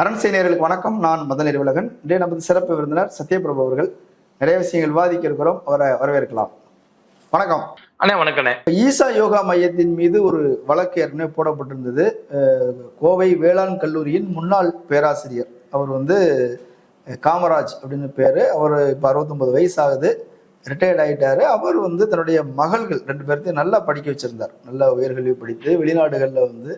அரண்சை நேயர்களுக்கு வணக்கம். நான் மதன் அறிவழகன் இன்றைய நமது சிறப்பு விருந்தினர் சத்யபிரபு அவர்கள். நிறைய விஷயங்கள் விவாதிக்க இருக்கிறோம் அவரை வரவேற்கலாம். வணக்கம். அண்ணே வணக்கண்ணே. ஈசா யோகா மையத்தின் மீது ஒரு வழக்கு ஏற்கனவே போடப்பட்டிருந்தது. கோவை வேளாண் கல்லூரியின் முன்னாள் பேராசிரியர். அவர் வந்து காமராஜ் அப்படின்னு பேரு. அவர் இப்போ அறுபத்தொன்பது வயசு ஆகுது. ரிட்டையர்ட் ஆயிட்டாரு. அவர் வந்து தன்னுடைய மகள்கள் ரெண்டு பேர்த்தையும் நல்லா படிக்க வச்சிருந்தார். நல்ல உயர்கல்வி படித்து வெளிநாடுகளில் வந்து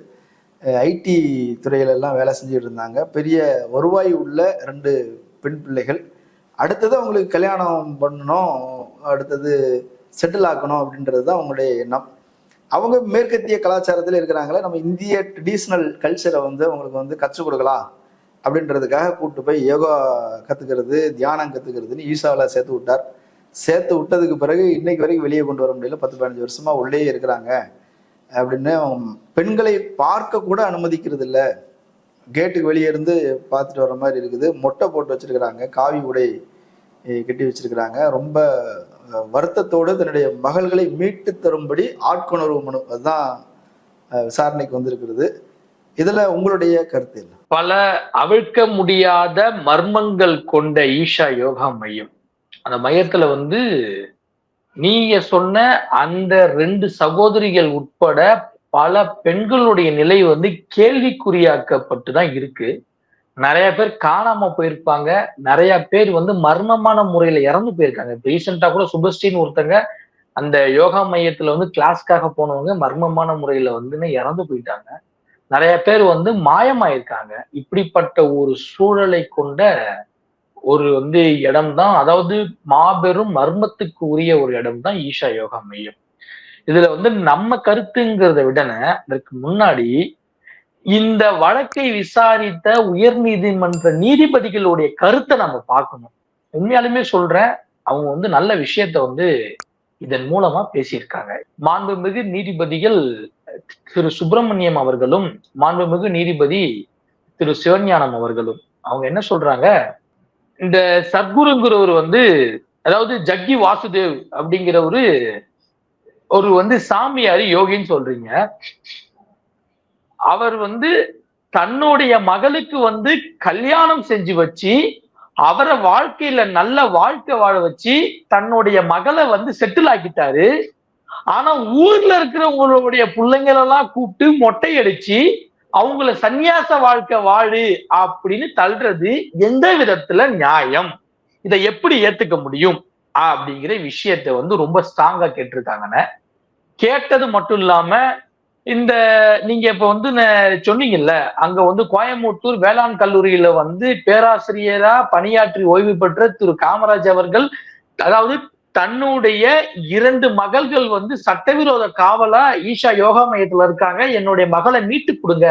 ஐடி துறையிலெல்லாம் வேலை செஞ்சுட்டு இருந்தாங்க பெரிய வருவாய் உள்ள ரெண்டு பெண் பிள்ளைகள். அடுத்தது அவங்களுக்கு கல்யாணம் பண்ணணும் அடுத்தது செட்டில் ஆக்கணும் அப்படின்றது தான் அவங்களுடைய எண்ணம். அவங்க மேற்கத்திய கலாச்சாரத்தில் இருக்கிறாங்களே நம்ம இந்திய ட்ரெடிஷ்னல் கல்ச்சரை வந்து அவங்களுக்கு வந்து கற்றுக் கொடுக்கலாம் அப்படின்றதுக்காக கூப்பிட்டு போய் யோகா கற்றுக்கிறது தியானம் கற்றுக்கிறதுன்னு ஈஷாவில் சேர்த்து விட்டார். சேர்த்து விட்டதுக்கு பிறகு இன்னைக்கு வரைக்கும் வெளியே கொண்டு வர முடியல. பத்து பதினஞ்சு வருஷமாக உள்ளே இருக்கிறாங்க. அப்படின்னு பெண்களை பார்க்க கூட அனுமதிக்கிறது இல்லை கேட்டுக்கு வெளியே இருந்து பார்த்துட்டு வர மாதிரி இருக்குது. மொட்டை போட்டு வச்சிருக்கிறாங்க. காவி உடை கட்டி வச்சிருக்கிறாங்க. ரொம்ப வருத்தத்தோடு தன்னுடைய மகள்களை மீட்டு தரும்படி ஆட்கொணர்வு மனு அதுதான் விசாரணைக்கு வந்திருக்கிறது. இதுல உங்களுடைய கருத்து என்ன? பல அவிழ்க்க முடியாத மர்மங்கள் கொண்ட ஈஷா யோகா மையம். அந்த மையத்துல வந்து நீங்க சொன்ன அந்த ரெண்டு சகோதரிகள் உட்பட பல பெண்களுடைய நிலை வந்து கேள்விக்குறியாக்கப்பட்டு தான் இருக்கு. நிறைய பேர் காணாம போயிருப்பாங்க. நிறைய பேர் வந்து மர்மமான முறையில இறந்து போயிருக்காங்க. இப்ப ரீசெண்டா கூட சுபஸ்ரீன்னு ஒருத்தங்க அந்த யோகா மையத்துல வந்து கிளாஸ்க்காக போனவங்க மர்மமான முறையில வந்து இறந்து போயிட்டாங்க. நிறைய பேர் வந்து மாயமாயிருக்காங்க. இப்படிப்பட்ட ஒரு சூழலை கொண்ட ஒரு வந்து இடம் தான் அதாவது மாபெரும் மர்மத்துக்கு உரிய ஒரு இடம் தான் ஈஷா யோகா மையம். இதுல வந்து நம்ம கருத்துங்கிறத விடன அதற்கு முன்னாடி இந்த வழக்கை விசாரித்த உயர் நீதிமன்ற நீதிபதிகளுடைய கருத்தை நம்ம பார்க்கணும். உண்மையாலுமே சொல்றேன் அவங்க வந்து நல்ல விஷயத்த வந்து இதன் மூலமா பேசியிருக்காங்க. மாண்புமிகு நீதிபதிகள் திரு சுப்பிரமணியம் அவர்களும் மாண்புமிகு நீதிபதி திரு சிவஞானம் அவர்களும் அவங்க என்ன சொல்றாங்க? இந்த சத்குருங்கிறவர் வந்து அதாவது ஜக்கி வாசுதேவ் அப்படிங்கிற ஒரு ஒரு வந்து சாமியாரி யோகின்னு சொல்றீங்க. அவர் வந்து தன்னுடைய மகளுக்கு வந்து கல்யாணம் செஞ்சு வச்சு அவரை வாழ்க்கையில நல்ல வாழ்க்கை வாழ வச்சு தன்னுடைய மகளை வந்து செட்டில் ஆக்கிட்டாரு. ஆனா ஊர்ல இருக்கிறவங்களுடைய பிள்ளைங்களெல்லாம் கூப்பிட்டு மொட்டை அடிச்சு அவங்கள சந்நியாச வாழ்க்கை வாழு அப்படின்னு தள்ளுறது எந்த விதத்துல நியாயம்? இதை எப்படி ஏத்துக்க முடியும்? அப்படிங்கிற விஷயத்தை வந்து ரொம்ப ஸ்ட்ராங்கா கேட்டிருக்காங்கண்ணே. கேட்டது மட்டும் இல்லாம இந்த நீங்க இப்ப வந்து சொன்னீங்கல்ல அங்க வந்து கோயம்புத்தூர் வேளாண் கல்லூரியில வந்து பேராசிரியரா பணியாற்றி ஓய்வு பெற்ற திரு காமராஜ் அவர்கள் அதாவது தன்னுடைய இரண்டு மகள்கள் வந்து சட்டவிரோத காவலா ஈஷா யோகா மையத்துல இருக்காங்க. என்னுடைய மகளை மீட்டு கொடுங்க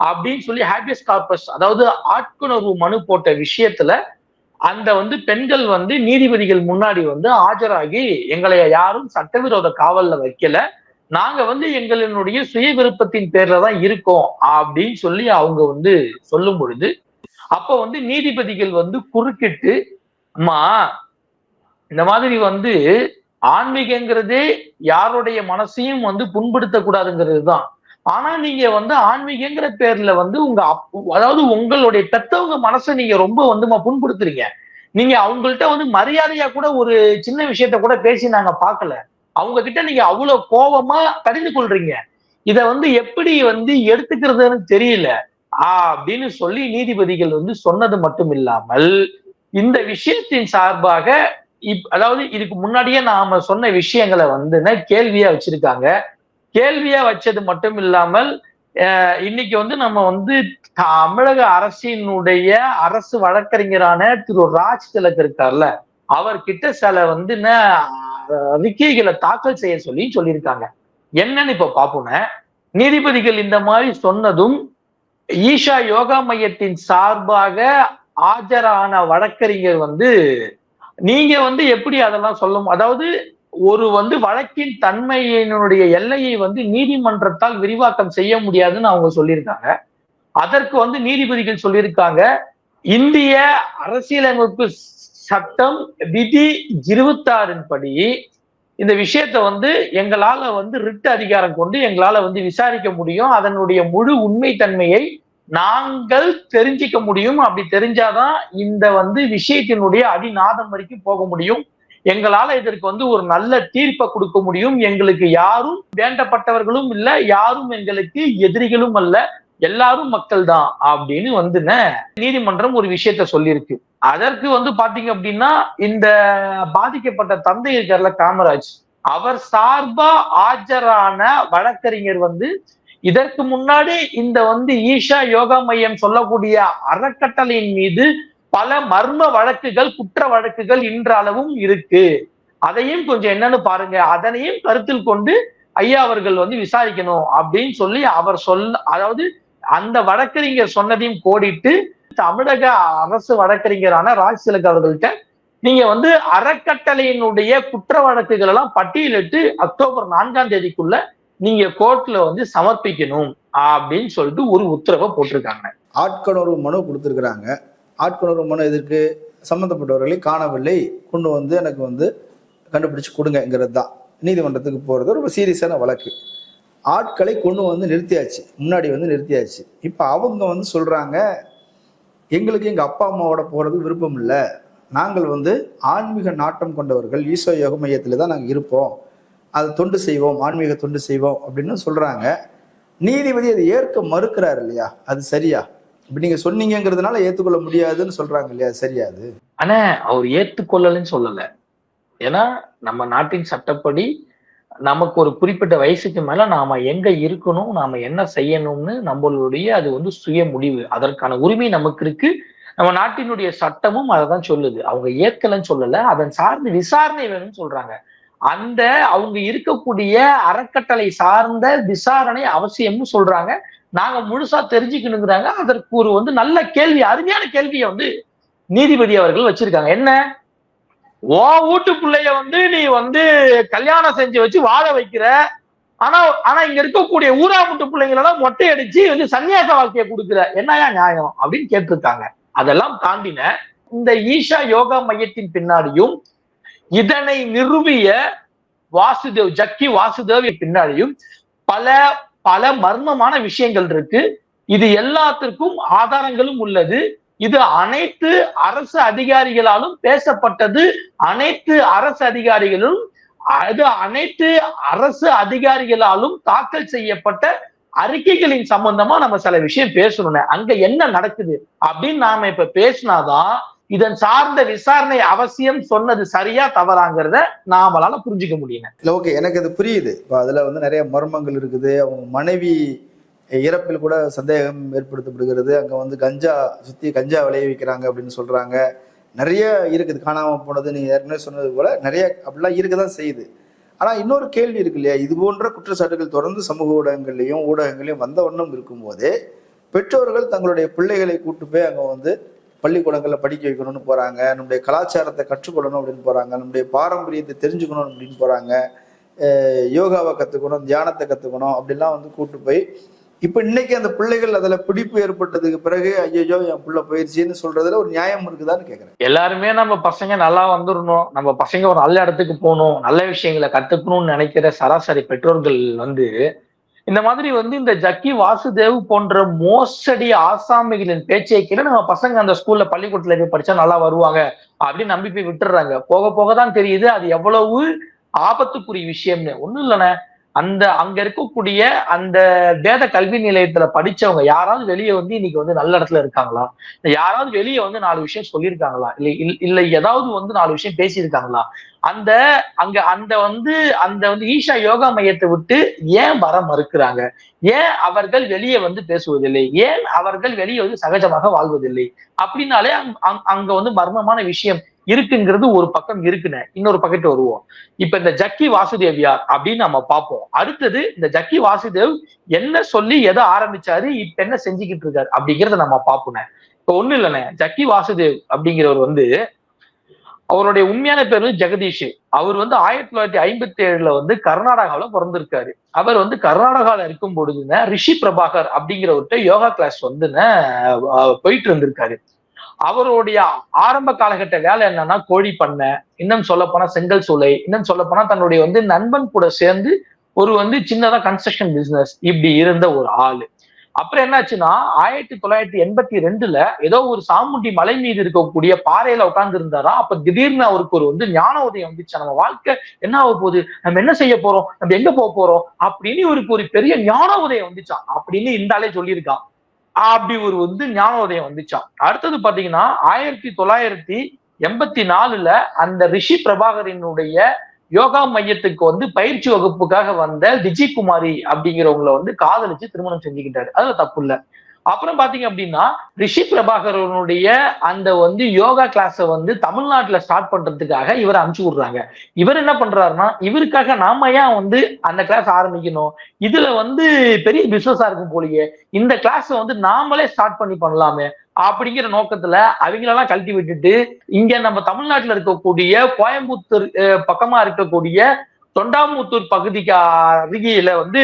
அப்படின்னு சொல்லி ஹாபியஸ் கார்பஸ் அதாவது ஆட்குணர்வு மனு போட்ட விஷயத்துல அந்த வந்து பெண்கள் வந்து நீதிபதிகள் முன்னாடி வந்து ஆஜராகி எங்களை யாரும் சட்டவிரோத காவல்ல வைக்கல. நாங்க வந்து எங்களினுடைய சுய விருப்பத்தின் பேர்ல தான் இருக்கோம் அப்படின்னு சொல்லி அவங்க வந்து சொல்லும் பொழுது அப்ப வந்து நீதிபதிகள் வந்து குறுக்கிட்டு அம்மா இந்த மாதிரி வந்து ஆன்மீகங்கிறதே யாருடைய மனசையும் வந்து புண்படுத்தக்கூடாதுங்கிறது தான். ஆனா நீங்க வந்து ஆன்மீகங்கிற பேர்ல வந்து உங்க அப்- அதாவது உங்களுடைய பெத்தவங்க மனசை நீங்க ரொம்ப வந்து புண்படுத்துறீங்க. நீங்க அவங்கள்ட்ட வந்து மரியாதையா கூட ஒரு சின்ன விஷயத்த கூட பேசி நாங்க பார்க்கல அவங்க கிட்ட நீங்க அவ்வளவு கோபமா கடிந்து கொள்றீங்க. இத வந்து எப்படி வந்து எடுத்துக்கிறதுன்னு தெரியல. ஆ அப்படின்னு சொல்லி நீதிபதிகள் வந்து சொன்னது மட்டும் இல்லாமல் இந்த விஷயத்தின் சார்பாக இப் அதாவது இதுக்கு முன்னாடியே நாம சொன்ன விஷயங்களை வந்து கேள்வியா வச்சிருக்காங்க. கேள்வியா வச்சது மட்டும் இல்லாமல் இன்னைக்கு வந்து நம்ம வந்து தமிழக அரசினுடைய அரசு வழக்கறிஞரான திரு ராஜ் திலக் இருக்கார்ல அவர்கிட்ட சில வந்து என்ன அறிக்கைகளை தாக்கல் செய்ய சொல்லி சொல்லியிருக்காங்க. என்னன்னு இப்ப பாப்போம்னா நீதிபதிகள் இந்த மாதிரி சொன்னதும் ஈஷா யோகா மையத்தின் சார்பாக ஆஜரான வழக்கறிஞர் வந்து நீங்க வந்து எப்படி அதெல்லாம் சொல்லும்? அதாவது ஒரு வந்து வழக்கின் தன்மையினுடைய எல்லையை வந்து நீதிமன்றத்தால் விரிவாக்கம் செய்ய முடியாதுன்னு அவங்க சொல்லியிருக்காங்க. அதற்கு வந்து நீதிபதிகள் சொல்லியிருக்காங்க இந்திய அரசியலமைப்பு சட்டம் விதி இருபத்தாறின் படி இந்த விஷயத்த வந்து எங்களால வந்து ரிட்டு அதிகாரம் கொண்டு எங்களால வந்து விசாரிக்க முடியும். அதனுடைய முழு உண்மை தன்மையை நாங்கள் தெரிஞ்சிக்க முடியும். அப்படி தெரிஞ்சாதான் இந்த வந்து விஷயத்தினுடைய அடிநாதம் வரைக்கும் போக முடியும். எங்களால இதற்கு வந்து ஒரு நல்ல தீர்ப்பை கொடுக்க முடியும். எங்களுக்கு யாரும் வேண்டப்பட்டவர்களும் இல்ல யாரும் எங்களுக்கு எதிரிகளும் அல்ல. எல்லாரும் மக்கள் தான் அப்படின்னு வந்து நீதிமன்றம் ஒரு விஷயத்த சொல்லியிருக்கு. அதற்கு வந்து பாத்தீங்க அப்படின்னா இந்த பாதிக்கப்பட்ட தந்தை இருக்கார்ல காமராஜ் அவர் சார்பா ஆஜரான வழக்கறிஞர் வந்து இதற்கு முன்னாடி இந்த வந்து ஈஷா யோகா மையம் சொல்லக்கூடிய அறக்கட்டளையின் மீது பல மர்ம வழக்குகள் குற்ற வழக்குகள் இன்றளவும் இருக்கு. அதையும் கொஞ்சம் என்னன்னு பாருங்க. அதனையும் கருத்தில் கொண்டு ஐயா அவர்கள் வந்து விசாரிக்கணும் அப்படின்னு சொல்லி அவர் சொல் அதாவது அந்த வழக்கறிஞர் சொன்னதையும் கோடிட்டு தமிழக அரசு வழக்கறிஞரான ராஜ்சிலக் அவர்கள்ட்ட நீங்க வந்து அறக்கட்டளையினுடைய குற்ற வழக்குகள் எல்லாம் பட்டியலிட்டு அக்டோபர் நான்காம் தேதிக்குள்ள நீங்க கோர்ட்ல வந்து சமர்ப்பிக்கணும் அப்படின்னு சொல்லிட்டு ஒரு உத்தரவை போட்டிருக்காங்க. ஆட்கொணர்வு மனு கொடுத்துருக்குறாங்க. ஆட்கொணர்வு மனு எதற்கு சம்மந்தப்பட்டவர்களை காணவில்லை. கொண்டு வந்து எனக்கு வந்து கண்டுபிடிச்சு கொடுங்கங்கிறது தான் நீதிமன்றத்துக்கு போகிறது ரொம்ப சீரியஸான வழக்கு. ஆட்களை கொண்டு வந்து நிறுத்தியாச்சு. முன்னாடி வந்து நிறுத்தியாச்சு. இப்போ அவங்க வந்து சொல்கிறாங்க எங்களுக்கு எங்கள் அப்பா அம்மாவோட போகிறது விருப்பம் இல்லை. நாங்கள் வந்து ஆன்மீக நாட்டம் கொண்டவர்கள் ஈசோ யோக மையத்தில் தான் நாங்கள் இருப்போம். அது தொண்டு செய்வோம் ஆன்மீக தொண்டு செய்வோம் அப்படின்னு சொல்கிறாங்க நீதிபதி அதை ஏற்க மறுக்கிறார் இல்லையா? அது சரியா? இப்ப நீங்க சொன்னீங்கிறதுனால ஏத்துக்கொள்ள முடியாதுன்னு சொல்றாங்க இல்லையா? சரியா அது ஆனா அவர் ஏத்துக்கொள்ளலன்னு சொல்லல. ஏன்னா நம்ம நாட்டின் சட்டப்படி நமக்கு ஒரு குறிப்பிட்ட வயசுக்கு மேல நாம எங்க இருக்கணும் நாம என்ன செய்யணும்னு நம்மளுடைய அது வந்து சுய முடிவு. அதற்கான உரிமை நமக்கு இருக்கு. நம்ம நாட்டினுடைய சட்டமும் அதை தான் சொல்லுது. அவங்க ஏற்கலன்னு சொல்லல. அதன் சார்ந்து விசாரணை வேணும்னு சொல்றாங்க. அந்த அவங்க இருக்கக்கூடிய அறக்கட்டளை சார்ந்த விசாரணை அவசியம்னு சொல்றாங்க. நாங்க முழுசா தெரிஞ்சுக்கணுங்கிறாங்க. அதற்கு ஒரு வந்து நல்ல கேள்வி அருமையான கேள்வியை வந்து நீதிபதி அவர்கள் வச்சிருக்காங்க. என்ன? ஓ வீட்டு பிள்ளைய வந்து நீ வந்து கல்யாணம் செஞ்சு வச்சு வாழ வைக்கிற. ஆனா ஆனா இங்க இருக்கக்கூடிய ஊராமுட்டு பிள்ளைங்களெல்லாம் மொட்டை அடிச்சு வந்து சன்னியாச வாழ்க்கையை கொடுக்குற. என்னயா நியாயம்? அப்படின்னு கேட்டிருக்காங்க. அதெல்லாம் தாண்டின இந்த ஈஷா யோகா மையத்தின் பின்னாடியும் இதனை நிறுவிய வாசுதேவ் ஜக்கி வாசுதேவ் பின்னாடியும் பல பல மர்மமான விஷயங்கள் இருக்கு. இது எல்லாத்திற்கும் ஆதாரங்களும் உள்ளது. இது அனைத்து அரசு அதிகாரிகளாலும் பேசப்பட்டது. அனைத்து அரசு அதிகாரிகளும் அது அனைத்து அரசு அதிகாரிகளாலும் தாக்கல் செய்யப்பட்ட அறிக்கைகளின் சம்பந்தமா நம்ம சில விஷயம் பேசணும்னு. அங்க என்ன நடக்குது? அப்படின்னு நாம இப்ப பேசினாதான் இதன் சார்ந்த விசாரணை அவசியம் சொன்னது சரியா தவறாங்கிறத நாமளால புரிஞ்சுக்க முடியும் ஓகே எனக்கு அது புரியுது. இப்போ அதுல வந்து நிறைய மர்மங்கள் இருக்குது. அவங்க மனைவி இறப்பில் கூட சந்தேகம் ஏற்படுத்தப்படுகிறது. அங்க வந்து கஞ்சா சுத்தி கஞ்சா விளைவிக்கிறாங்க அப்படின்னு சொல்றாங்க. நிறைய இருக்குது. காணாம போனது நீ ஏற்கனவே சொன்னது போல நிறைய அப்படிலாம் இருக்க தான் செய்யுது. ஆனா இன்னொரு கேள்வி இருக்கு இல்லையா? இது போன்ற குற்றச்சாட்டுகள் தொடர்ந்து சமூக ஊடகங்கள்லையும் ஊடகங்களையும் வந்த வண்ணம் இருக்கும்போது பெற்றோர்கள் தங்களுடைய பிள்ளைகளை கூட்டு போய் அங்க வந்து பள்ளிக்கூடங்களில் படிக்க வைக்கணும்னு போகிறாங்க நம்முடைய கலாச்சாரத்தை கற்றுக்கொள்ளணும் அப்படின்னு போகிறாங்க நம்முடைய பாரம்பரியத்தை தெரிஞ்சுக்கணும் அப்படின்னு போகிறாங்க யோகாவை கற்றுக்கணும் தியானத்தை கற்றுக்கணும் அப்படிலாம் வந்து கூட்டு போய் இப்போ இன்னைக்கு அந்த பிள்ளைகள் அதில் பிடிப்பு ஏற்பட்டதுக்கு பிறகு ஐயோ என் பிள்ளை போயிடுச்சுன்னு சொல்றதுல ஒரு நியாயம் இருக்குதான்னு கேட்குறேன் எல்லாருமே நம்ம பசங்க நல்லா வந்துடணும் நம்ம பசங்க ஒரு நல்ல இடத்துக்கு போகணும் நல்ல விஷயங்களை கற்றுக்கணும்னு நினைக்கிற சராசரி பெற்றோர்கள் வந்து இந்த மாதிரி வந்து இந்த ஜக்கி வாசுதேவ் போன்ற மோசடி ஆசாமிகளின் பேச்சை கீழே நம்ம பசங்க அந்த ஸ்கூல்ல பள்ளிக்கூடத்துல போய் படிச்சா நல்லா வருவாங்க அப்படின்னு நம்பி போய் விட்டுறாங்க போக போக தான் தெரியுது அது எவ்வளவு ஆபத்துக்குரிய விஷயம்னு. ஒண்ணும் இல்லைண்ணே. அந்த அங்க இருக்கக்கூடிய அந்த வேத கல்வி நிலையத்துல படிச்சவங்க யாராவது வெளியே வந்து இன்னைக்கு வந்து நல்ல இடத்துல இருக்காங்களா? யாராவது வெளியே வந்து நாலு விஷயம் சொல்லியிருக்காங்களா? இல்லை இல்ல- இல்ல ஏதாவது வந்து நாலு விஷயம் பேசியிருக்காங்களா? அந்த அங்க அந்த வந்து அந்த வந்து ஈஷா யோகா மையத்தை விட்டு ஏன் வர மறுக்கிறாங்க? ஏன் அவர்கள் வெளியே வந்து பேசுவதில்லை? ஏன் அவர்கள் வெளியே வந்து சகஜமாக வாழ்வதில்லை? அப்படின்னாலே அங் அங்க வந்து மர்மமான விஷயம். இருக்குங்கிறது ஒரு பக்கம் இருக்குன்னு இன்னொரு பக்கத்து வருவோம். இப்ப இந்த ஜக்கி வாசுதேவ் யார் அப்படின்னு நம்ம பார்ப்போம். அடுத்தது இந்த ஜக்கி வாசுதேவ் என்ன சொல்லி எதை ஆரம்பிச்சாரு இப்ப என்ன செஞ்சுக்கிட்டு இருக்காரு அப்படிங்கறத நம்ம பார்ப்போம் இப்ப ஒண்ணு இல்லைண்ணே. ஜக்கி வாசுதேவ் அப்படிங்கிறவர் வந்து அவருடைய உண்மையான பேர் வந்து ஜெகதீஷ். அவர் வந்து ஆயிரத்தி தொள்ளாயிரத்தி ஐம்பத்தி ஏழுல வந்து கர்நாடகாவில பிறந்திருக்காரு. அவர் வந்து கர்நாடகால இருக்கும் பொழுதுன ரிஷி பிரபாகர் அப்படிங்கிறவர்கிட்ட யோகா கிளாஸ் வந்து போயிட்டு இருந்திருக்காரு. அவருடைய ஆரம்ப காலகட்ட வேலை என்னன்னா கோழி பண்ணை இன்னும் சொல்ல போனா செங்கல் சூளை இன்னும் சொல்ல போனா தன்னுடைய வந்து நண்பன் கூட சேர்ந்து ஒரு வந்து சின்னதா கன்ஸ்ட்ரக்ஷன் பிசினஸ் இப்படி இருந்த ஒரு ஆளு. அப்புறம் என்னாச்சுன்னா ஆயிரத்தி தொள்ளாயிரத்தி எண்பத்தி ரெண்டுல ஏதோ ஒரு சாமுண்டி மலை மீது இருக்கக்கூடிய பாறையில உட்கார்ந்து இருந்தாரா? அப்ப திடீர்னு அவருக்கு ஒரு வந்து ஞான உதயம் வந்துச்சு. நம்ம வாழ்க்கை என்ன ஆக போகுது? நம்ம என்ன செய்ய போறோம்? நம்ம எங்க போக போறோம்? அப்படின்னு இவருக்கு ஒரு பெரிய ஞான உதயம் வந்துச்சான் அப்படின்னு இந்த ஆளே சொல்லியிருக்கான். அப்படி ஒரு வந்து ஞானோதயம் வந்துச்சான் அடுத்தது பாத்தீங்கன்னா ஆயிரத்தி தொள்ளாயிரத்தி எண்பத்தி நாலுல அந்த ரிஷி பிரபாகரனுடைய யோகா மையத்துக்கு வந்து பயிற்சி வகுப்புக்காக வந்த திஜி குமாரி அப்படிங்கிறவங்களை வந்து காதலிச்சு திருமணம் செஞ்சுக்கிட்டாரு. அதுல தப்பு இல்ல. அப்புறம் பாத்தீங்க அப்படின்னா ரிஷி பிரபாகரனுடைய அந்த வந்து யோகா கிளாஸை வந்து தமிழ்நாட்டுல ஸ்டார்ட் பண்றதுக்காக இவரை அனுப்பிச்சு விடுறாங்க. இவர் என்ன பண்றாருன்னா இவருக்காக நாம ஏன் வந்து அந்த கிளாஸ் ஆரம்பிக்கணும்? இதுல வந்து பெரிய பிசினஸா இருக்கும் போலயே இந்த கிளாஸ் வந்து நாமளே ஸ்டார்ட் பண்ணி பண்ணலாமே அப்படிங்கிற நோக்கத்துல அவங்களெல்லாம் கழட்டி விட்டுட்டு இங்க நம்ம தமிழ்நாட்டுல இருக்கக்கூடிய கோயம்புத்தூர் பக்கமா இருக்கக்கூடிய தொண்டாமுத்தூர் பகுதிக்கு அருகில வந்து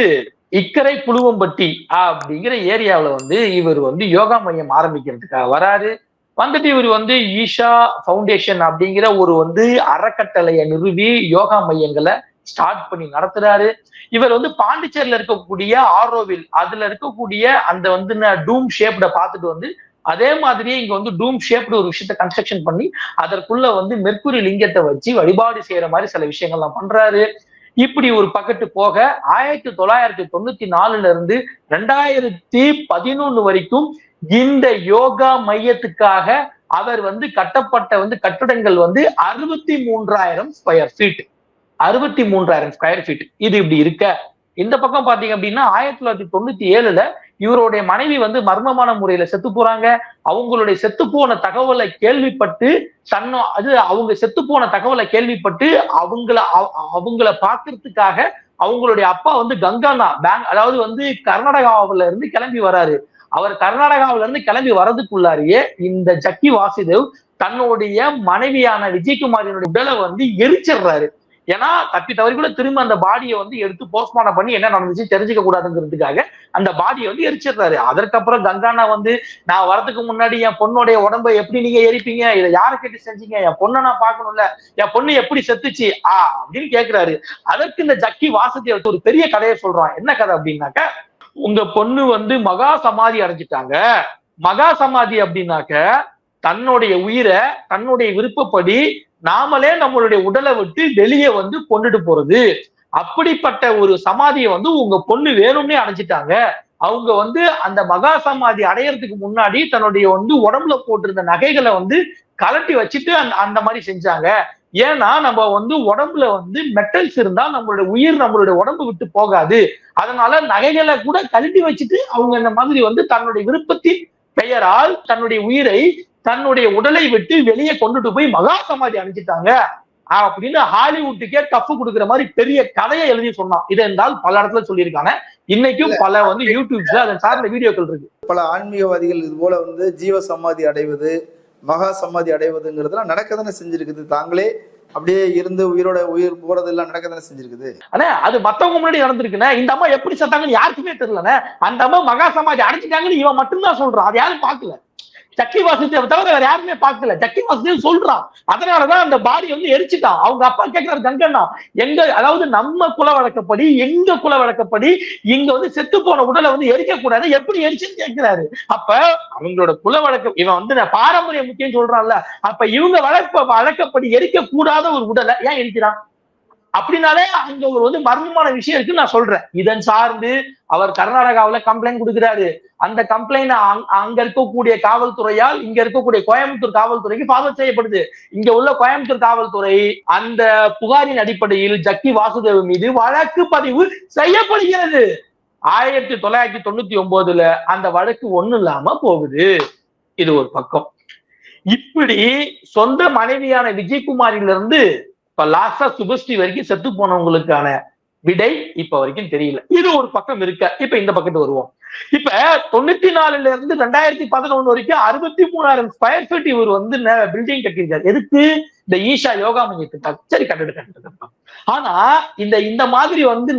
இக்கரை புழுவம்பட்டி அப்படிங்கிற ஏரியாவில் வந்து இவர் வந்து யோகா மையம் ஆரம்பிக்கிறதுக்காக வராரு. வந்துட்டு இவர் வந்து ஈஷா ஃபவுண்டேஷன் அப்படிங்கிற ஒரு வந்து அறக்கட்டளையை நிறுவி யோகா மையங்களை ஸ்டார்ட் பண்ணி நடத்துறாரு. இவர் வந்து பாண்டிச்சேரியில இருக்கக்கூடிய ஆரோவில் அதுல இருக்கக்கூடிய அந்த வந்து டூம் ஷேப்ட பார்த்துட்டு வந்து அதே மாதிரியே இங்க வந்து டூம் ஷேப்டு ஒரு விஷயத்த கன்ஸ்ட்ரக்ஷன் பண்ணி அதற்குள்ள வந்து மெர்க்குரி லிங்கத்தை வச்சு வழிபாடு செய்யற மாதிரி சில விஷயங்கள்லாம் பண்றாரு. இப்படி ஒரு பக்கத்து போக ஆயிரத்தி தொள்ளாயிரத்தி தொண்ணூத்தி நாலுல இருந்து ரெண்டாயிரத்தி பதினொன்னு வரைக்கும் இந்த யோகா மையத்துக்காக அவர் வந்து கட்டப்பட்ட வந்து கட்டடங்கள் வந்து அறுபத்தி மூன்றாயிரம் ஸ்கொயர் ஃபீட் அறுபத்தி மூன்றாயிரம் ஸ்கொயர் ஃபீட் இது இப்படி இருக்க. இந்த பக்கம் பாத்தீங்க அப்படின்னா ஆயிரத்தி தொள்ளாயிரத்தி தொண்ணூத்தி ஏழுல இவருடைய மனைவி வந்து மர்மமான முறையில செத்து போறாங்க. அவங்களுடைய செத்து போன தகவலை கேள்விப்பட்டு தன்னோ அது அவங்க செத்து போன தகவலை கேள்விப்பட்டு அவங்கள அவங்கள பாக்குறதுக்காக அவங்களுடைய அப்பா வந்து கங்கானா பேங்க் அதாவது வந்து கர்நாடகாவில இருந்து கிளம்பி வராரு. அவர் கர்நாடகாவில இருந்து கிளம்பி வர்றதுக்குள்ளாரியே இந்த ஜக்கி வாசுதேவ் தன்னுடைய மனைவியான விஜயகுமாரினுடைய உடலை வந்து எரிச்சிடுறாரு. ஏன்னா தப்பி தவறி கூட திரும்ப அந்த பாடியை வந்து எடுத்து போஸ்ட்மார்ட்டம் பண்ணி என்ன நடந்துச்சு தெரிஞ்சுக்க கூடாதுங்கிறதுக்காக அந்த பாடியை வந்து எரிச்சிடுறாரு. அதற்கப்புறம் கங்கானா வந்து நான் வரதுக்கு முன்னாடி என் பொண்ணுடைய உடம்பை எப்படி நீங்க எரிப்பீங்க? இதை யாரை கேட்டு செஞ்சீங்க? என் பொண்ணை நான் பார்க்கணும்ல. என் பொண்ணு எப்படி செத்துச்சு? ஆ அப்படின்னு கேட்கிறாரு அதற்கு இந்த ஜக்கி வாசத்தை ஒரு பெரிய கதையை சொல்றான். என்ன கதை அப்படின்னாக்க உங்க பொண்ணு வந்து மகா சமாதி அடைஞ்சிட்டாங்க. மகா சமாதி அப்படின்னாக்க தன்னுடைய உயிரை தன்னுடைய விருப்பப்படி நாமளே நம்மளுடைய உடலை விட்டு வெளியே வந்து கொண்டுட்டு போறது. அப்படிப்பட்ட ஒரு சமாதியை வந்து உங்க பொண்ணு வேணும்னே அடைஞ்சிட்டாங்க. அவங்க வந்து அந்த மகா சமாதி அடையறதுக்கு முன்னாடி தன்னுடைய வந்து உடம்புல போட்டிருந்த நகைகளை வந்து கலட்டி வச்சுட்டு அந்த அந்த மாதிரி செஞ்சாங்க. ஏன்னா நம்ம வந்து உடம்புல வந்து மெட்டல்ஸ் இருந்தா நம்மளுடைய உயிர் நம்மளுடைய உடம்பு விட்டு போகாது. அதனால நகைகளை கூட கழட்டி வச்சுட்டு அவங்க இந்த மாதிரி வந்து தன்னுடைய விருப்பத்தின் பெயரால் தன்னுடைய உயிரை தன்னுடைய உடலை விட்டு வெளியே கொண்டுட்டு போய் மகா சமாதி அணிஞ்சிட்டாங்க. அப்படின்னு ஹாலிவுட்டுக்கே டஃப் கொடுக்குற மாதிரி பெரிய கதையை எழுதி சொன்னான். இதை என்றால் பல இடத்துல சொல்லியிருக்காங்க. இன்னைக்கும் பல வந்து யூடியூப்ஸ்ல அதன் சார்ந்த வீடியோக்கள் இருக்கு. பல ஆன்மீகவாதிகள் இது போல வந்து ஜீவ சமாதி அடைவது மகா சமாதி அடைவதுங்கிறதுலாம் நடக்க தானே செஞ்சிருக்குது. தாங்களே அப்படியே இருந்து உயிரோட உயிர் போறது எல்லாம் நடக்க தானே செஞ்சிருக்குது. ஆனா அது மத்தவங்க முன்னாடி நடந்திருக்குண்ணே. இந்த அம்மா எப்படி செத்தாங்கன்னு யாருக்குமே தெரியலண்ணே. அந்த அம்மா மகா சமாதி அடைச்சிட்டாங்கன்னு இவன் மட்டும்தான் சொல்றான். அது யாரும் பார்க்கல. ஜக்கி வாசத்தை தவிர வேற யாருமே பார்க்கல. ஜக்கி வாசுதேவ் சொல்றான் அதனாலதான் அந்த பாடி வந்து எரிச்சுட்டான் அவங்க அப்பா கேட்கிறாரு கங்கண்ணா எங்க அதாவது நம்ம குல வழக்கப்படி எங்க குல வழக்கப்படி இங்க வந்து செத்து போன உடலை வந்து எரிக்க கூடாது. எப்படி எரிச்சுன்னு கேட்கிறாரு அப்ப அவங்களோட குல வழக்கம் இவன் வந்து நான் பாரம்பரிய முக்கியம் சொல்றான்ல. அப்ப இவங்க வழக்க வழக்கப்படி எரிக்க கூடாத ஒரு உடலை ஏன் எரிக்கிறான்? அப்படின்னாலே அங்க ஒரு வந்து மர்மமான விஷயம் இருக்குன்னு நான் சொல்றேன். இதன் சார்ந்து அவர் கர்நாடகாவில கம்ப்ளைண்ட் கொடுக்கிறாரு. அந்த கம்ப்ளைண்ட் அங்க இருக்கக்கூடிய காவல்துறையால் இங்க இருக்கக்கூடிய கோயம்புத்தூர் காவல்துறைக்கு ஃபார்வர்ட் செய்யப்படுது. இங்க உள்ள கோயம்புத்தூர் காவல்துறை அந்த புகாரின் அடிப்படையில் ஜக்கி வாசுதேவ் மீது வழக்கு பதிவு செய்யப்படுகிறது. ஆயிரத்தி தொள்ளாயிரத்தி தொண்ணூத்தி ஒன்பதுல அந்த வழக்கு ஒண்ணு இல்லாம போகுது. இது ஒரு பக்கம். இப்படி சொந்த மனைவியான விஜயகுமாரில இருந்து இப்ப லாஸ்டா சுபஸ்ரீ வரைக்கும் செத்து போனவங்களுக்கான விடை இப்ப வரைக்கும் தெரியல. இது ஒரு பக்கம் இருக்க? இப்ப இந்த பக்கத்து வருவோம். இப்ப தொண்ணூத்தி நாலுல இருந்து ரெண்டாயிரத்தி பதினொன்னு வரைக்கும் அறுபத்தி மூணாயிரம் ஸ்கொயர் ஃபீட் இவர் வந்து பில்டிங் கட்டியிருக்காரு. எதுக்கு? இந்த ஈஷா யோகா மையத்துக்காக. சரி கட்டிட கட்டிட்டு ஆனா இந்த இந்த மாதிரி வந்து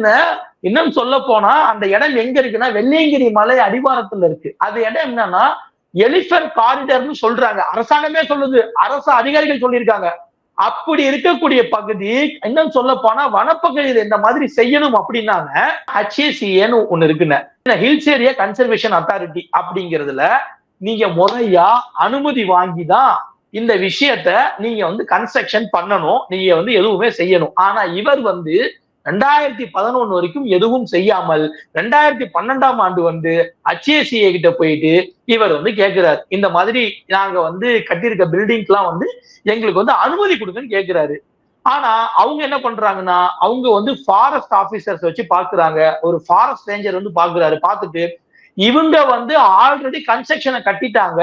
இன்னும் சொல்ல போனா அந்த இடம் எங்க இருக்குன்னா வெள்ளியங்கிரி மலை அடிவாரத்துல இருக்கு. அது இடம் என்னன்னா எலிபென்ட் காரிடர்னு சொல்றாங்க. அரசாங்கமே சொல்லுது. அரசு அதிகாரிகள் சொல்லியிருக்காங்க. அப்படி இருக்கக்கூடிய பகுதி இன்னும் சொல்ல போனா வனப்பகுதியில் இந்த மாதிரி செய்யணும் அப்படின்னாங்க. ஹெச்ஏசிஏன்னு ஒண்ணு இருக்குன்னு ஹில்ஸ் ஏரியா கன்சர்வேஷன் அத்தாரிட்டி அப்படிங்கிறதுல நீங்க முறையா அனுமதி வாங்கி தான் இந்த விஷயத்த நீங்க வந்து கன்ஸ்ட்ரக்ஷன் பண்ணணும். நீங்க வந்து எதுவுமே செய்யணும். ஆனா இவர் வந்து ரெண்டாயிரத்தி பதினொன்னு வரைக்கும் எதுவும் செய்யாமல் ரெண்டாயிரத்தி பன்னெண்டாம் ஆண்டு வந்து ஹச்ஏசிஏ கிட்ட போயிட்டு இவர் வந்து கேட்கிறாரு இந்த மாதிரி நாங்க வந்து கட்டியிருக்க பில்டிங்க்லாம் வந்து எங்களுக்கு வந்து அனுமதி கொடுங்கன்னு கேட்கிறாரு ஆனா அவங்க என்ன பண்றாங்கன்னா அவங்க வந்து ஃபாரஸ்ட் ஆபீசர்ஸ் வச்சு பாக்குறாங்க. ஒரு ஃபாரஸ்ட் ரேஞ்சர் வந்து பாக்குறாரு. பார்த்துட்டு இவங்க வந்து ஆல்ரெடி கன்ஸ்ட்ரக்ஷனை கட்டிட்டாங்க.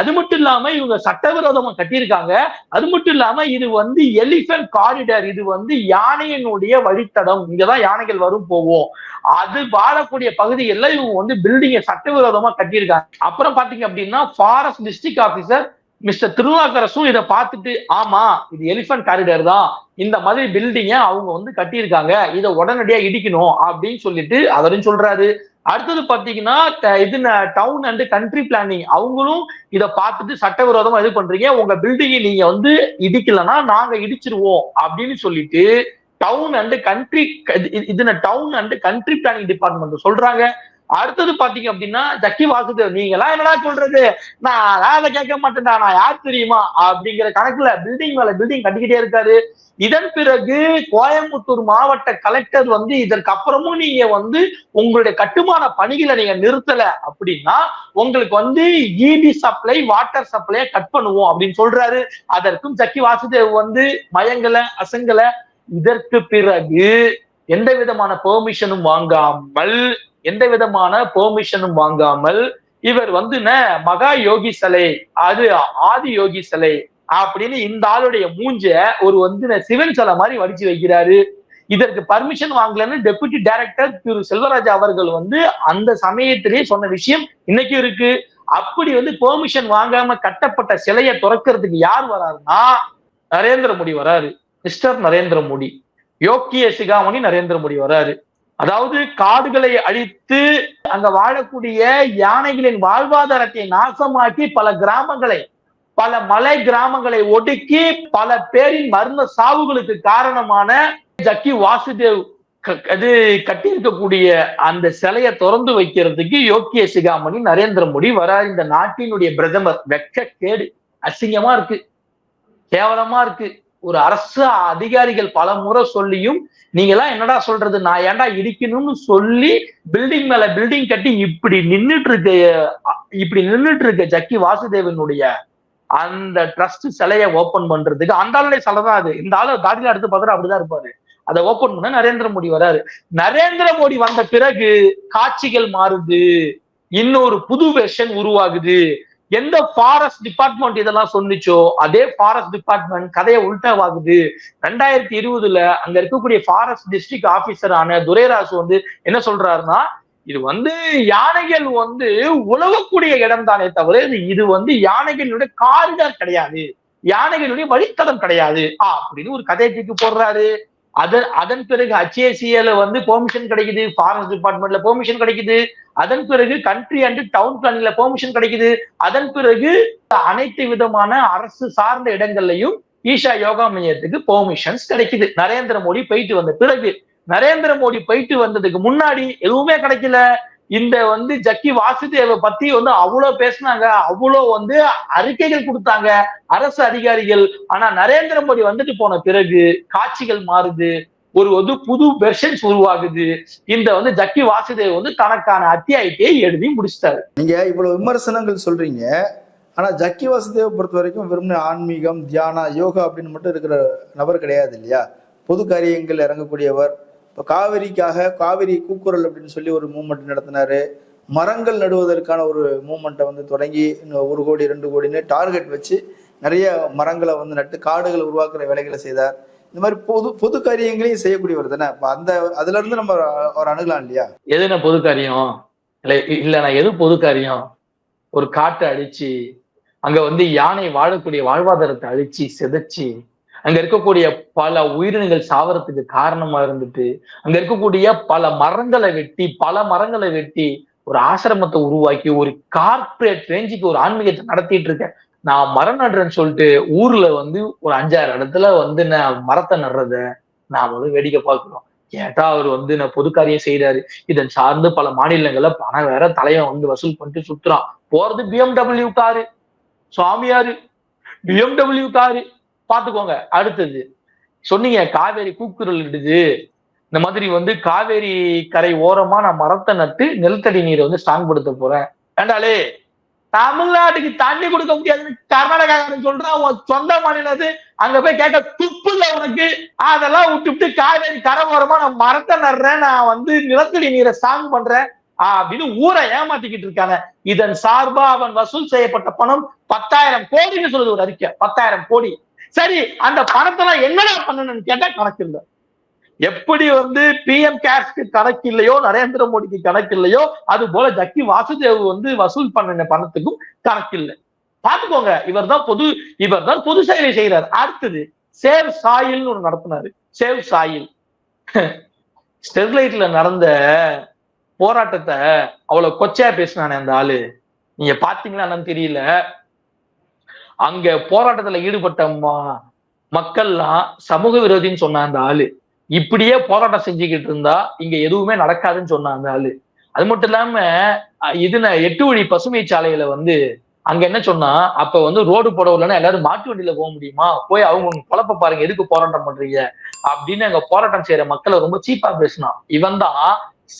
அது மட்டும் இல்லாம இவங்க சட்டவிரோதமா கட்டியிருக்காங்க. அது மட்டும் இல்லாம இது வந்து எலிபென்ட் காரிடர் இது வந்து யானையினுடைய வழித்தடம். இங்கதான் யானைகள் வரும் போவோம். அது வாழக்கூடிய பகுதிகளில் இவங்க வந்து பில்டிங்கை சட்டவிரோதமா கட்டியிருக்காங்க. அப்புறம் பாத்தீங்க அப்படின்னா ஃபாரஸ்ட் டிஸ்ட்ரிக்ட் ஆபீசர் மிஸ்டர் திருநாக்கரசும் இதை பார்த்துட்டு ஆமா இது எலிபென்ட் காரிடர் தான். இந்த மாதிரி பில்டிங்கை அவங்க வந்து கட்டியிருக்காங்க. இதை உடனடியா இடிக்கணும் அப்படின்னு சொல்லிட்டு அவரும் சொல்றாரு. அடுத்தது பாத்தீங்கன்னா இது டவுன் அண்ட் கண்ட்ரி பிளானிங் அவங்களும் இதை பார்த்துட்டு சட்டவிரோதமா இது பண்றீங்க. உங்க பில்டிங்கை நீங்க வந்து இடிக்கலன்னா நாங்க இடிச்சிருவோம் அப்படின்னு சொல்லிட்டு டவுன் அண்ட் கண்ட்ரி இது town and country planning department சொல்றாங்க. அடுத்தது பாத்தீங்க அப்படின்னா ஜக்கி வாசுதேவ் நீங்க எல்லாம் என்னடா சொல்றது? நான் அதை கேட்க மாட்டேன்டா நான் யார் தெரியுமா? அப்படிங்கிற கணக்குல பில்டிங் மேல பில்டிங் கட்டிக்கிட்டே இருக்காரு. இதன் பிறகு கோயம்புத்தூர் மாவட்ட கலெக்டர் வந்து இதற்கு அப்புறமும் நீங்க வந்து உங்களுடைய கட்டுமான பணிகளை நீங்க நிறுத்தல அப்படின்னா உங்களுக்கு வந்து இபி சப்ளை வாட்டர் சப்ளையை கட் பண்ணுவோம் அப்படின்னு சொல்றாரு. அதற்கும் ஜக்கி வாசுதேவ் வந்து மயங்கல அசங்கல. இதற்கு பிறகு எந்த விதமான பெர்மிஷனும் வாங்காமல் எந்த விதமான பெர்மிஷனும் வாங்காமல் இவர் வந்து மகா யோகி சிலை அது ஆதி யோகி சிலை அப்படின்னு இந்த ஆளுடைய மூஞ்ச ஒரு வந்து சிவன் சிலை மாதிரி வடிச்சு வைக்கிறாரு. இதற்கு பர்மிஷன் வாங்கலன்னு டெபுட்டி டைரக்டர் திரு செல்வராஜ் அவர்கள் வந்து அந்த சமயத்திலேயே சொன்ன விஷயம் இன்னைக்கும் இருக்கு. அப்படி வந்து பெர்மிஷன் வாங்காம கட்டப்பட்ட சிலையை துறக்கிறதுக்கு யார் வராருன்னா நரேந்திர மோடி வராரு. மிஸ்டர் நரேந்திர மோடி. யோக்கிய சிகாமணி நரேந்திர மோடி வராரு. அதாவது காடுகளை அழித்து அங்க வாழக்கூடிய யானைகளின் வாழ்வாதாரத்தை நாசமாக்கி பல கிராமங்களை பல மலை கிராமங்களை ஒடுக்கி பல பேரின் மர்ம சாவுகளுக்கு காரணமான ஜக்கி வாசுதேவ் க- அது கட்டியிருக்கக்கூடிய அந்த சிலையை திறந்து வைக்கிறதுக்கு யோக்கிய சிகாமணி நரேந்திர மோடி வராரு. இந்த நாட்டினுடைய பிரதமர். வெக்க கேடு. அசிங்கமா இருக்கு. கேவலமா இருக்கு. ஒரு அரசு அதிகாரிகள் பல முறை சொல்லியும் நீங்க எல்லாம் என்னடா சொல்றது? நான் ஏன்டா இடிக்கணும்னு சொல்லி பில்டிங் மேல பில்டிங் கட்டி இப்படி நின்றுட்டு இருக்க அ- இப்படி நின்றுட்டு இருக்க ஜக்கி வாசுதேவனுடைய அந்த ட்ரஸ்ட் சிலையை ஓபன் பண்றதுக்கு அந்த ஆளுடைய சிலை தான் அது. இந்த ஆளு தாடியில எடுத்து பார்த்தா அப்படிதான் இருப்பாரு. அதை ஓபன் பண்ண நரேந்திர மோடி வராரு. நரேந்திர மோடி வந்த பிறகு காட்சிகள் மாறுது. இன்னொரு புது வெர்ஷன் உருவாகுது. எந்த ஃபாரஸ்ட் டிபார்ட்மெண்ட் இதெல்லாம் சொன்னிச்சோ அதே ஃபாரஸ்ட் டிபார்ட்மெண்ட் கதையை உள்டாவாகுது. ரெண்டாயிரத்தி இருபதுல அங்க இருக்கக்கூடிய ஃபாரஸ்ட் டிஸ்ட்ரிக்ட் ஆபீசரான துரைராசு வந்து என்ன சொல்றாருன்னா இது வந்து யானைகள் வந்து உழவக்கூடிய இடம் தானே தவிர இது வந்து யானைகளுடைய காரிடார் கிடையாது. யானைகளுடைய வழித்தடம் கிடையாது. அப்படின்னு ஒரு கதையை தூக்கி போடுறாரு. அதன் அதன் பிறகு ஹச்ஏசிஏல வந்து பெர்மிஷன் கிடைக்குது. ஃபாரஸ்ட் டிபார்ட்மெண்ட்ல பெர்மிஷன் கிடைக்குது. அதன் பிறகு கண்ட்ரி அண்ட் டவுன் பிளானிங்ல பெர்மிஷன் கிடைக்குது. அதன் பிறகு அனைத்து விதமான அரசு சார்ந்த இடங்கள்லையும் ஈஷா யோகா மையத்துக்கு பெர்மிஷன்ஸ் கிடைக்குது. நரேந்திர மோடி போயிட்டு வந்த பிறகு நரேந்திர மோடி போயிட்டு வந்ததுக்கு முன்னாடி எதுவுமே கிடைக்கல. இந்த வந்து ஜக்கி வாசுதேவ பத்தி வந்து அவ்வளவு பேசினாங்க. அவ்வளவு வந்து அறிக்கைகள் கொடுத்தாங்க. அரசு அதிகாரிகள். ஆனா நரேந்திர மோடி வந்துட்டு போன பிறகு காட்சிகள் மாறுது. ஒரு வந்து புது வெர்ஷன்ஸ் உருவாகுது. இந்த வந்து ஜக்கி வாசுதேவ் வந்து தனக்கான அத்தியாயத்தை எழுதி முடிச்சிட்டாரு. நீங்க இவ்வளவு விமர்சனங்கள் சொல்றீங்க. ஆனா ஜக்கி வாசுதேவை பொறுத்த வரைக்கும் வெறும் ஆன்மீகம் தியானா யோகா அப்படின்னு மட்டும் இருக்கிற நபர் கிடையாது இல்லையா? பொது காரியங்கள் இறங்கக்கூடியவர் இப்போ காவிரிக்காக காவிரி கூக்குரல் அப்படின்னு சொல்லி ஒரு மூமெண்ட் நடத்தினாரு. மரங்கள் நடுவதற்கான ஒரு மூமெண்ட்டை வந்து தொடங்கி ஒரு கோடி ரெண்டு கோடின்னு டார்கெட் வச்சு நிறைய மரங்களை வந்து நட்டு காடுகளை உருவாக்குற வேலைகளை செய்தார். இந்த மாதிரி பொது பொது காரியங்களையும் செய்யக்கூடியவர் தானே? அப்ப அந்த அதுல இருந்து நம்ம ஒரு அணுகலாம் இல்லையா? எது என்ன பொது காரியம்? இல்ல இல்ல நான் எது பொது காரியம்? ஒரு காட்டை அழிச்சு அங்க வந்து யானை வாழக்கூடிய வாழ்வாதாரத்தை அழிச்சு செதைச்சு அங்க இருக்கக்கூடிய பல உயிரினங்கள் சாவறதுக்கு காரணமா இருந்துட்டு அங்க இருக்கக்கூடிய பல மரங்களை வெட்டி பல மரங்களை வெட்டி ஒரு ஆசிரமத்தை உருவாக்கி ஒரு கார்பரேட் ரேஞ்சுக்கு ஒரு ஆன்மீகத்தை நடத்திட்டு இருக்கேன். நான் மரம் நடுறேன்னு சொல்லிட்டு ஊர்ல வந்து ஒரு அஞ்சாறு இடத்துல வந்து நான் மரத்தை நடுறத நாம் வந்து வேடிக்கை பார்க்கிறோம். கேட்டா அவர் வந்து நான் பொதுக்காரியம் செய்யறாரு இதன் சார்ந்து பல மாநிலங்கள்ல பணம் வேற தலைவன் வந்து வசூல் பண்ணிட்டு சுத்துறான். போறது பிஎம்டபிள்யூ காரு. சுவாமியாரு. BMW car. பாத்துக்கோங்க அடுத்தது. சொன்னீங்க காவேரி கூக்குரல் இடுது. இந்த மாதிரி வந்து காவேரி கரை ஓரமா நான் மரத்தை நட்டு நிலத்தடி நீரை வந்து ஸ்ட்ராங் படுத்த போறேன். ஏண்டாலே தமிழ்நாட்டுக்கு தண்ணி கொடுக்க முடியாதுன்னு கர்நாடகாரன் சொல்றான் உன் சொந்த மாநிலத்து அங்க போய் கேட்க துப்புல உனக்கு. அதெல்லாம் விட்டுவிட்டு காவேரி கரை ஓரமா நான் மரத்தை நடுறேன் நான் வந்து நிலத்தடி நீரை ஸ்ட்ராங் பண்றேன் அப்படின்னு ஊரை ஏமாத்திக்கிட்டு இருக்காங்க இதன் சார்பா அவன் வசூல் செய்யப்பட்ட பணம் பத்தாயிரம் கோடின்னு சொல்லுது ஒரு அறிக்கை. பத்தாயிரம் கோடி. சரி அந்த பணத்தெல்லாம் என்னடா பண்ணணும்னு கேட்டா கணக்கு இல்லை. எப்படி வந்து பிஎம் கேஷ்க்கு கணக்கு இல்லையோ நரேந்திர மோடிக்கு கணக்கு இல்லையோ அது போல ஜக்கி வாசுதேவ் வந்து வசூல் பண்ணின பணத்துக்கும் கணக்கு இல்லை. பாத்துக்கோங்க இவர் தான் பொது இவர் தான் பொது சேவை செய்யறாரு அடுத்தது சேவ் சாயில்னு ஒண்ணு நடத்தினாரு. Save soil. ஸ்டெர்லைட்ல நடந்த போராட்டத்தை அவ்வளவு கொச்சையா பேசினானே அந்த ஆளு. நீங்க பாத்தீங்களா என்னன்னு தெரியல. அங்க போராட்டத்துல ஈடுபட்ட மக்கள்லாம் சமூக விரோதின்னு சொன்ன அந்த ஆளு. இப்படியே போராட்டம் செஞ்சுக்கிட்டு இருந்தா இங்க எதுவுமே நடக்காதுன்னு சொன்ன அந்த ஆளு. அது மட்டும் இல்லாம இதுல எட்டு வழி பசுமை சாலையில வந்து அங்க என்ன சொன்னா அப்ப வந்து ரோடு போடவில்லைன்னா எல்லாரும் மாட்டு வண்டியில போக முடியுமா? போய் அவங்க குழப்ப பாருங்க எதுக்கு போராட்டம் பண்றீங்க? அப்படின்னு அங்க போராட்டம் செய்யற மக்களை ரொம்ப சீப்பா பேசினான். இவன் தான்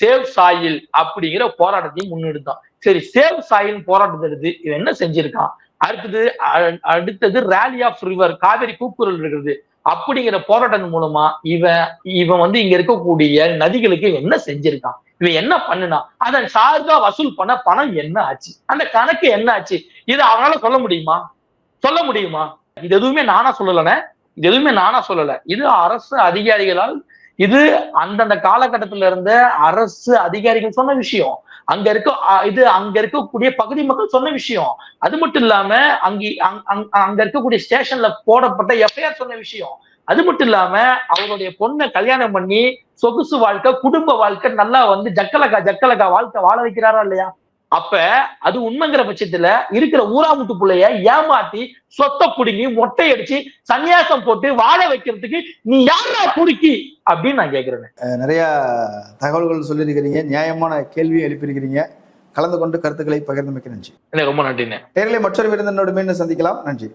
சேவ் சாயில் அப்படிங்கிற போராட்டத்தையும் முன்னெடுத்தான். சரி சேவ் சாயில் போராட்டத்தை எடுத்து இவன் என்ன செஞ்சிருக்கான்? அடுத்தது அடுத்தது ரேலி ஆஃப் ரிவர் காவேரி கூக்குரல் இருக்கிறது. அப்படிங்கிற போராட்டம் மூலமா இவன் இவன் வந்து இங்க இருக்கக்கூடிய நதிகளுக்கு என்ன செஞ்சிருக்கான்? இவன் என்ன பண்ணுனா அதன் சார்பா வசூல் பண்ண பணம் என்ன ஆச்சு? அந்த கணக்கு என்ன ஆச்சு? இது அவனால சொல்ல முடியுமா? சொல்ல முடியுமா? இது எதுவுமே நானா சொல்லலனே இது எதுவுமே நானா சொல்லல. இது அரசு அதிகாரிகளால் இது அந்தந்த காலகட்டத்துல இருந்த அரசு அதிகாரிகள் சொன்ன விஷயம். அங்க இருக்க அ, இது அங்க இருக்கக்கூடிய பகுதி மக்கள் சொன்ன விஷயம். அது மட்டும் இல்லாம அங்கே அங்க- அங்க இருக்கக்கூடிய ஸ்டேஷன்ல போடப்பட்ட எஃப்ஐஆர் சொன்ன விஷயம். அது மட்டும் இல்லாம அவருடைய பொண்ணை கல்யாணம் பண்ணி சொகுசு வாழ்க்கை குடும்ப வாழ்க்கை நல்லா வந்து ஜக்கலக்கா ஜக்கலக்கா வாழ்க்கை வாழ வைக்கிறாரா இல்லையா? அப்ப அது உண்மைங்கிற பட்சத்துல இருக்கிற ஊராமுட்டு புள்ளைய ஏமாத்தி சொத்தை புடுங்கி மொட்டை அடிச்சு சன்னியாசம் போட்டு வாழ வைக்கிறதுக்கு நீ யாரா குறுக்கி? அப்படின்னு நான் கேக்குறேன். அஹ் நிறைய தகவல்கள் சொல்லியிருக்கிறீங்க. நியாயமான கேள்வியும் எழுப்பியிருக்கிறீங்க. கலந்து கொண்டு கருத்துக்களை பகிர்ந்தமைக்க நன்றி. எனக்கு ரொம்ப நன்றிண்ணே. நேரிலே மற்றொரு விருந்தினோடு மீண்டும் சந்திக்கலாம். நன்றி.